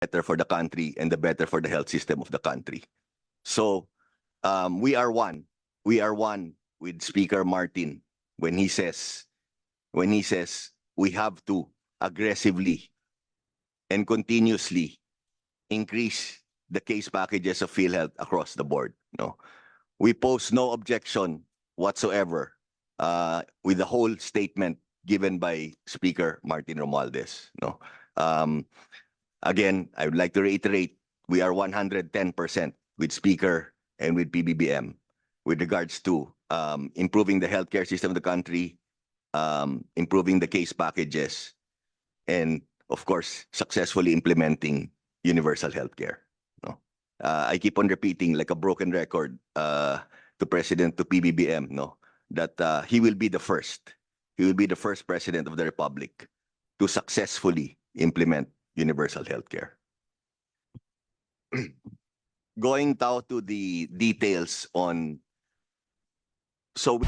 better for the country and the better for the health system of the country. So um, we are one. We are one with Speaker Martin when he says, when he says we have to aggressively and continuously increase the case packages of PhilHealth across the board. No, we pose no objection whatsoever uh, with the whole statement given by Speaker Martin Romualdez. No, um, again, I would like to reiterate, we are 110% with Speaker and with PBBM with regards to um, improving the healthcare system of the country, um, improving the case packages, and of course, successfully implementing universal healthcare. No, uh, I keep on repeating like a broken record uh, to President to PBBM. No, that uh, he will be the first. He will be the first president of the republic to successfully implement universal healthcare. Going now to the details on so